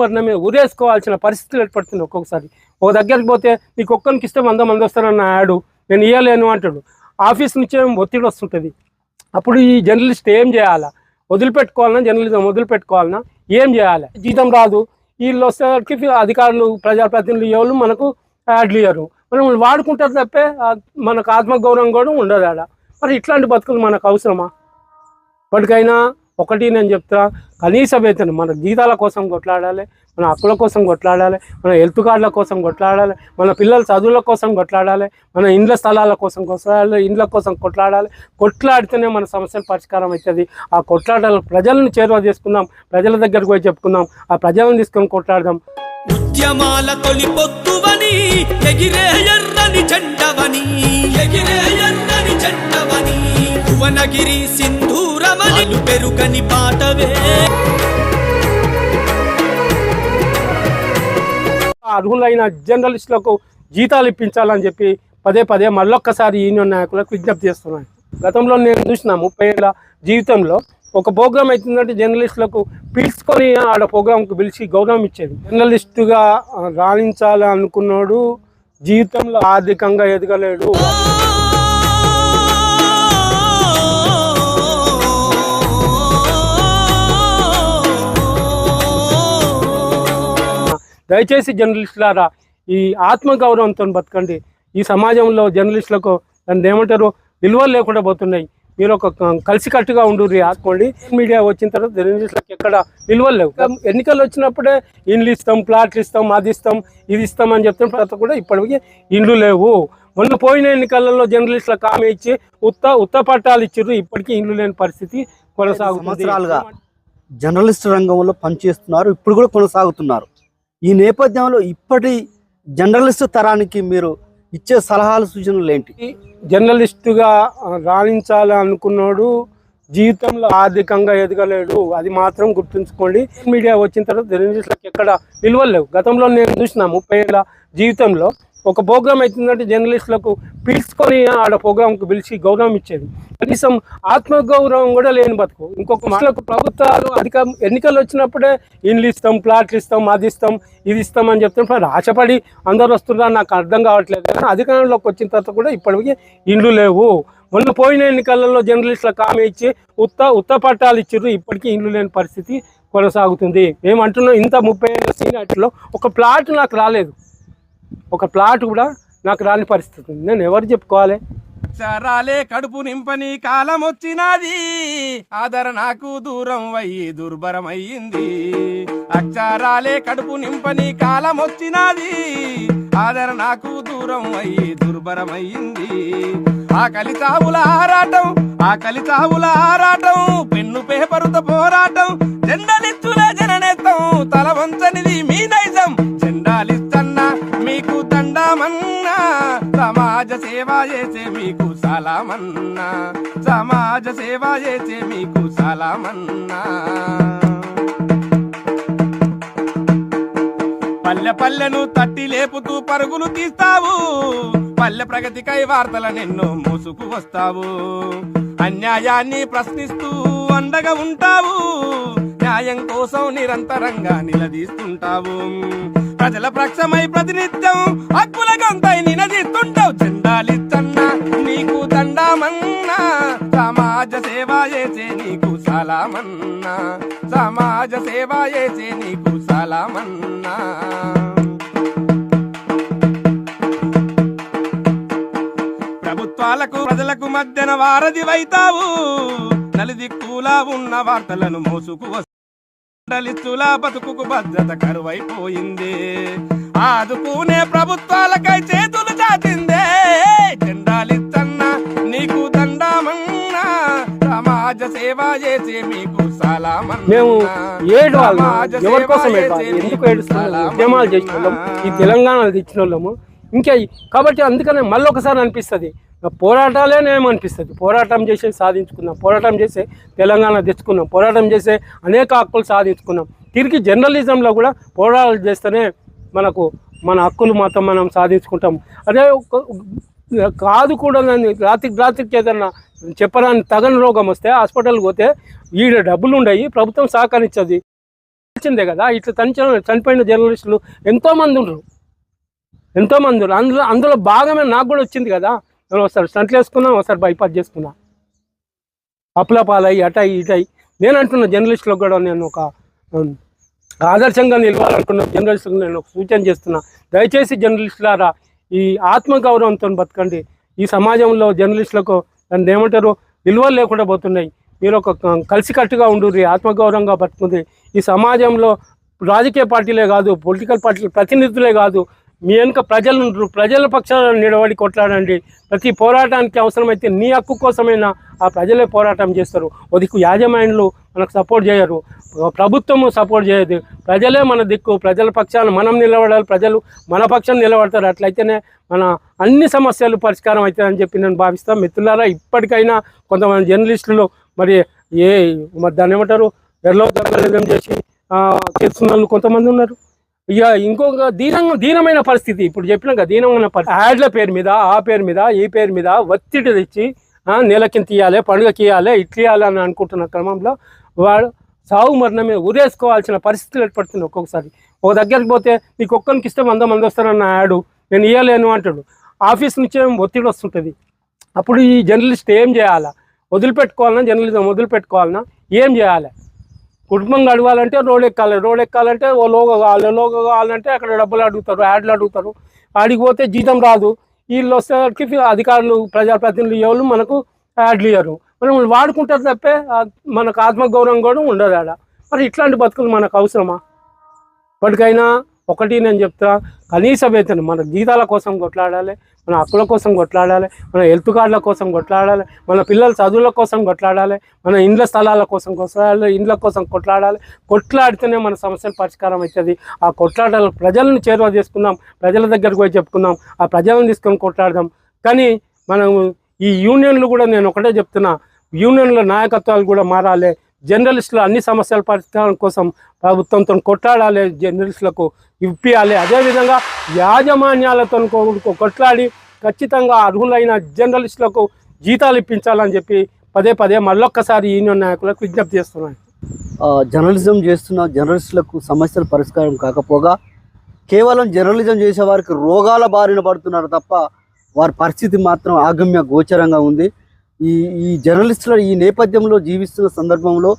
మరి నా ఉరేసుకోవాల్సిన పరిస్థితులు ఏర్పడుతుంది ఒక్కొక్కసారి. ఒక దగ్గరికి పోతే నీకు ఒక్కరికి ఇస్తే వంద మంది వస్తారన్న యాడు. నేను ఇవ్వలేను అంటాడు. ఆఫీస్ నుంచే ఒత్తిడి వస్తుంటుంది. అప్పుడు ఈ జర్నలిస్ట్ ఏం చేయాలా? వదిలిపెట్టుకోవాలన్నా జర్నలిజం వదిలిపెట్టుకోవాలన్నా ఏం చేయాలి? జీతం రాదు. వీళ్ళు వచ్చేసరికి అధికారులు ప్రజాప్రతినిధులు ఎవరు మనకు యాడ్లు ఇయ్యరు మనం వాడుకుంటారు తప్పే మనకు ఆత్మగౌరవం కూడా ఉండదు ఆడ. మరి ఇట్లాంటి బతుకులు మనకు అవసరమా? ఇప్పటికైనా ఒకటి నేను చెప్తా కనీస వేతనం మన జీతాల కోసం కొట్లాడాలి మన హక్కుల కోసం కొట్లాడాలి మన హెల్త్ కార్డుల కోసం కొట్లాడాలి మన పిల్లల చదువుల కోసం కొట్లాడాలి మన ఇండ్ల స్థలాల కోసం కొట్లాడాలి ఇండ్ల కోసం కొట్లాడాలి. కొట్లాడితేనే మన సమస్యల పరిష్కారం అవుతుంది. ఆ కొట్లాడాలి ప్రజలను చేరువ చేసుకుందాం ప్రజల దగ్గరకు పోయి చెప్పుకుందాం ఆ ప్రజలను తీసుకొని కొట్లాడదాం. ఉద్యమాల తొలి పొత్తువని ఎగిరే ఎర్రని చెండవని ఎగిరే ఎర్రని చెండవని భువనగిరి సింధూరమని పెరుగని పాటవే. అర్హులైన జర్నలిస్టులకు జీతాలు ఇప్పించాలని చెప్పి పదే పదే మళ్ళొక్కసారి యూనియన్ నాయకులకు విజ్ఞప్తి చేస్తున్నాను. గతంలో నేను చూసిన ముప్పై ఏళ్ళ జీవితంలో ఒక ప్రోగ్రామ్ అవుతుందంటే జర్నలిస్టులకు పిలుచుకొని ఆడ ప్రోగ్రాంకు పిలిచి గౌరవం ఇచ్చేది. జర్నలిస్టుగా రాణించాలి అనుకున్నాడు జీవితంలో ఆర్థికంగా ఎదగలేడు. దయచేసి జర్నలిస్టులారా ఈ ఆత్మగౌరవంతో బతకండి. ఈ సమాజంలో జర్నలిస్టులకు దాన్ని ఏమంటారు విలువలు లేకుండా పోతున్నాయి. మీరు ఒక కలిసికట్టుగా ఉండుర్రి ఆత్కోండి మీడియా వచ్చిన తర్వాత జర్నలిస్టులకు ఎక్కడ విలువలు లేవు. ఎన్నికలు వచ్చినప్పుడే ఇండ్లు ఇస్తాం ప్లాట్లు ఇస్తాం అది ఇస్తాం ఇది ఇస్తాం అని చెప్తున్న తర్వాత కూడా ఇప్పటికీ ఇండ్లు లేవు. మొన్న పోయిన ఎన్నికలలో జర్నలిస్టులకు హామీ ఇచ్చి ఉత్త ఉత్త పట్టాలు ఇచ్చారు ఇప్పటికీ ఇండ్లు లేని పరిస్థితి కొనసాగుతుంది. సంవత్సరాలుగా జర్నలిస్ట్ రంగంలో పనిచేస్తున్నారు. ఇప్పుడు కూడా కొనసాగుతున్నారు. ఈ నేపథ్యంలో ఇప్పటి జర్నలిస్ట్ తరానికి మీరు ఇచ్చే సలహాలు సూచనలు ఏంటి? జర్నలిస్టుగా రాణించాలి అనుకున్నాడు జీవితంలో ఆర్థికంగా ఎదగలేడు. అది మాత్రం గుర్తుంచుకోండి. మీడియా వచ్చిన తర్వాత జర్నలిస్టులకు ఎక్కడ విలువలు లేవు. గతంలో నేను చూసిన ముప్పై ఏళ్ళ జీవితంలో ఒక ప్రోగ్రామ్ అవుతుందంటే జర్నలిస్టులకు పిలుచుకొని ఆడ ప్రోగ్రాంకు పిలిచి గౌరవం ఇచ్చేది. కనీసం ఆత్మగౌరవం కూడా లేని బతుకు. ఇంకొక మనుషులకు ప్రభుత్వాలు అధిక ఎన్నికలు వచ్చినప్పుడే ఇండ్లు ఇస్తాం ప్లాట్లు ఇస్తాం అది ఇస్తాం ఇది ఇస్తాం అని చెప్తున్నప్పుడు ఆశపడి అందరు వస్తున్నారు నాకు అర్థం కావట్లేదు. కానీ అధికారంలోకి వచ్చిన తర్వాత కూడా ఇప్పటికీ ఇండ్లు లేవు. మొన్న పోయిన ఎన్నికలలో జర్నలిస్టులకు హామీ ఇచ్చి ఉత్త ఉత్త పట్టాలు ఇచ్చారు ఇప్పటికీ ఇండ్లు లేని పరిస్థితి కొనసాగుతుంది. మేము అంటున్నాం ఇంత ముప్పై ఏళ్ళ సీనియర్లో ఒక ప్లాట్ నాకు రాలేదు. ఒక ప్లాట్ కూడా నాకు రాని పరిస్థితి. ఉంది నేను ఎవరు చెప్పుకోవాలి? అక్షరాలే కడుపు నింపని కాలం వచ్చినది. ఆదర నాకు దూరం అయ్యి దుర్భరమయ్యింది. అక్షరాలే కడుపు నింపని కాలం వచ్చినది. ఆదర నాకు దూరం అయ్యి దుర్భరమయ్యింది. ఆకలి చావుల ఆరాటం ఆకలి చావుల ఆరాటం పెన్ను పేపరుతో పోరాటం సమాజ సేవ చేసే మీకు సలామన్నా. సమాజ సేవ చేసే మీకు సలామన్నా. పల్లె పల్లెను తట్టి లేపుతూ పరుగులు తీస్తావు. పల్లె ప్రగతికై వార్తలనెన్నో మూసుకు వస్తావు. అన్యాయాన్ని ప్రశ్నిస్తూ అండగా ఉంటావు. న్యాయం కోసం నిరంతరంగా నిలదీస్తుంటావు. ప్రజల ప్రక్షమై ప్రతినిత్యం హక్కుల గొంతై నినదిస్తుంటావు జెండాలిచ్చన్నా నీకు దండమన్నా. సమాజ సేవ చేసే నీకు సలామన్నా. సమాజ సేవ చేసే నీకు సలామన్నా. ప్రభుత్వాలకు ప్రజలకు మధ్యన వారధి వైతావు నలిదిక్కులా ఉన్న వార్తలను మోసుకు వస్తలిస్తుల బతుకుకు భద్రత కరువైపోయింది. ఆదుకునే ప్రభుత్వాలకై చేతులు చాచిందే జెండాలిచ్చన్నా నీకు దండమన్నా. సమాజ సేవ చేసే మీకు మేము ఏడు వాళ్ళం. ఎవరి కోసం ఎందుకు మీకు ఏడుస్తున్నాం సలామన్నా. ఉద్యమాలు చేసిన వాళ్ళం ఈ తెలంగాణలో తెచ్చిన వాళ్ళము ఇంకా కాబట్టి అందుకనే మళ్ళీ ఒకసారి అనిపిస్తుంది. పోరాటాలే అనిపిస్తుంది. పోరాటం చేసి సాధించుకున్నాం. పోరాటం చేసే తెలంగాణ తెచ్చుకున్నాం. పోరాటం చేసే అనేక హక్కులు సాధించుకున్నాం. తిరిగి జర్నలిజంలో కూడా పోరాటాలు చేస్తేనే మనకు మన హక్కులు మాత్రం మనం సాధించుకుంటాం. అదే కాదు కూడా రాత్రికి రాత్రికి ఏదన్నా చెప్పరాని తగని రోగం వస్తే హాస్పిటల్కి పోతే ఈడ డబ్బులు ఉండయి ప్రభుత్వం సహకరించదు. వచ్చిందే కదా ఇట్లా చనిపోయిన చనిపోయిన జర్నలిస్టులు ఎంతోమంది ఉండరు. ఉన్నారు ఎంతో అందులో అందులో భాగమే నాకు కూడా వచ్చింది కదా. నేను ఒకసారి స్టంట్లు వేసుకున్నా ఒకసారి బైపాస్ చేసుకున్నా. అప్పుల పాలయ్యి అటై ఇటై. నేను అంటున్న జర్నలిస్టులకు కూడా నేను ఒక ఆదర్శంగా నిలవాలనుకున్న జర్నలిస్టులకు నేను ఒక సూచన చేస్తున్నా. దయచేసి జర్నలిస్టులారా ఈ ఆత్మగౌరవంతో బతకండి. ఈ సమాజంలో జర్నలిస్టులకు దాన్ని ఏమంటారు? విలువలు లేకుండా పోతున్నాయి. మీరు ఒక కలిసికట్టుగా ఉండుర్రి ఆత్మగౌరవంగా బతుకుంది. ఈ సమాజంలో రాజకీయ పార్టీలే కాదు పొలిటికల్ పార్టీలు ప్రతినిధులే కాదు. మీ వెనుక ప్రజలు ప్రజల పక్షాన నిలబడి కొట్లాడండి. ప్రతి పోరాటానికి అవసరమైతే నీ హక్కు కోసమైనా ఆ ప్రజలే పోరాటం చేస్తారు. ఓ దిక్కు యాజమాన్యులు మనకు సపోర్ట్ చేయరు. ప్రభుత్వము సపోర్ట్ చేయదు. ప్రజలే మన దిక్కు. ప్రజల పక్షాన మనం నిలబడాలి. ప్రజలు మన పక్షాన నిలబడతారు. అట్లయితేనే మన అన్ని సమస్యలు పరిష్కారం అవుతాయని చెప్పి నేను భావిస్తాను మిత్రులారా ఇప్పటికైనా కొంతమంది జర్నలిస్టులు మరి ఏ మరి దాన్ని ఏమంటారు? ఎర్లో చేసి తెలుసుకున్న వాళ్ళు కొంతమంది ఉన్నారు. ఇక ఇంకొక దీనంగా దీనమైన పరిస్థితి. ఇప్పుడు చెప్పినాక దీనమైన పరిస్థితి. యాడ్ల పేరు మీద ఆ పేరు మీద ఈ పేరు మీద ఒత్తిడి తెచ్చి ఆ, నెలకింత ఇవ్వాలి పండుగకి ఇవ్వాలి ఇట్లా ఇవ్వాలి అని అనుకుంటున్న క్రమంలో వాడు సాగు మరణమే ఉరేసుకోవాల్సిన పరిస్థితులు ఏర్పడుతుంది ఒక్కొక్కసారి. ఒక దగ్గరికి పోతే నీకు ఒక్కరికి ఇస్తే వంద మంది వస్తారన్న యాడు. నేను ఇవ్వలేను అంటాడు. ఆఫీస్ నుంచే ఒత్తిడి వస్తుంటుంది. అప్పుడు ఈ జర్నలిస్ట్ ఏం చేయాలా? వదిలిపెట్టుకోవాలన్నా జర్నలిజం వదిలిపెట్టుకోవాలన్నా ఏం చేయాలి? కుటుంబం గడవాలంటే రోడ్ ఎక్కాలి. రోడ్ ఎక్కాలంటే ఓ లోగో కావాలి. లోగో కావాలంటే అక్కడ డబ్బులు అడుగుతారు యాడ్లు అడుగుతారు. ఆడికి పోతే జీతం రాదు. వీళ్ళు వచ్చేసరికి అధికారులు ప్రజాప్రతినిధులు ఎవరు మనకు యాడ్లు ఇయ్యరు. మనం వాడుకుంటారు తప్పే మనకు ఆత్మగౌరవం కూడా ఉండదు ఆడ. మరి ఇట్లాంటి బతుకులు మనకు అవసరమా? ఇప్పటికైనా ఒకటి నేను చెప్తా కనీస వేతనం మన జీతాల కోసం కొట్లాడాలి మన హక్కుల కోసం కొట్లాడాలి మన హెల్త్ కార్డుల కోసం కొట్లాడాలి మన పిల్లల చదువుల కోసం కొట్లాడాలి మన ఇండ్ల స్థలాల కోసం కొట్లాడాలి ఇండ్ల కోసం కొట్లాడాలి. కొట్లాడితేనే మన సమస్యలు పరిష్కారం అవుతుంది. ఆ కొట్లాడాలి ప్రజలను చేరువ చేసుకుందాం ప్రజల దగ్గరకు పోయి చెప్పుకుందాం ఆ ప్రజలను తీసుకొని కొట్లాడదాం. కానీ మనం ఈ యూనియన్లు కూడా నేను ఒకటే చెప్తున్నా యూనియన్ల నాయకత్వాలు కూడా మారాలి. జర్నలిస్టులు అన్ని సమస్యల పరిష్కారం కోసం ప్రభుత్వంతో కొట్లాడాలి జర్నలిస్టులకు ఇప్పియాలి. అదేవిధంగా యాజమాన్యాలతో కొట్లాడి ఖచ్చితంగా అర్హులైన జర్నలిస్టులకు జీతాలు ఇప్పించాలని చెప్పి పదే పదే మళ్ళొక్కసారి యూనియన్ నాయకులకు విజ్ఞప్తి చేస్తున్నాను. జర్నలిజం చేస్తున్న జర్నలిస్టులకు సమస్యల పరిష్కారం కాకపోగా కేవలం జర్నలిజం చేసే వారికి రోగాల బారిన పడుతున్నారు తప్ప వారి పరిస్థితి మాత్రం ఆగమ్య గోచరంగా ఉంది. ఈ ఈ జర్నలిస్టుల ఈ నేపథ్యంలో జీవిస్తున్న సందర్భంలో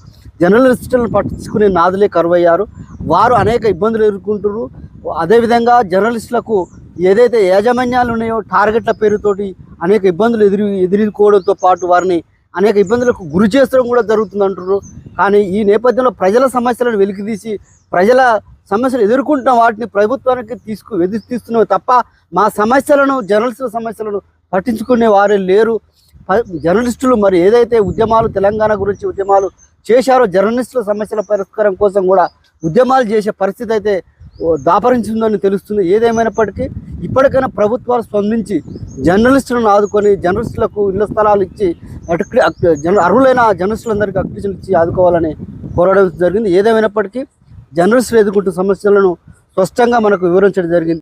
జర్నలిస్టులను పట్టించుకునే నాదులే కరువయ్యారు. వారు అనేక ఇబ్బందులు ఎదుర్కొంటున్నారు. అదేవిధంగా జర్నలిస్టులకు ఏదైతే యాజమాన్యాలు ఉన్నాయో టార్గెట్ల పేరుతోటి అనేక ఇబ్బందులు ఎదురు ఎదుర్కోవడంతో పాటు వారిని అనేక ఇబ్బందులకు గురి చేస్తడం కూడా జరుగుతుంది అంటున్నారు. కానీ ఈ నేపథ్యంలో ప్రజల సమస్యలను వెలికితీసి ప్రజల సమస్యలు ఎదుర్కొంటున్న వాటిని ప్రభుత్వానికి తీసుకు ఎదురు తీస్తున్నాం తప్ప మా సమస్యలను జర్నలిస్టుల సమస్యలను పట్టించుకునే వారే లేరు. జర్నలిస్టులు మరి ఏదైతే ఉద్యమాలు తెలంగాణ గురించి ఉద్యమాలు చేశారో జర్నలిస్టుల సమస్యల పరిష్కారం కోసం కూడా ఉద్యమాలు చేసే పరిస్థితి అయితే దాపరించిందని తెలుస్తుంది. ఏదేమైనప్పటికీ ఇప్పటికైనా ప్రభుత్వాలు స్పందించి జర్నలిస్టులను ఆదుకొని జర్నలిస్టులకు ఇళ్ళ స్థలాలు ఇచ్చి అటు అర్హులైన జర్నలిస్టులందరికీ అక్టిషన్ ఇచ్చి ఆదుకోవాలని కోరడం జరిగింది. ఏదేమైనప్పటికీ జర్నలిస్టులు ఎదుర్కొంటున్న సమస్యలను స్పష్టంగా మనకు వివరించడం జరిగింది.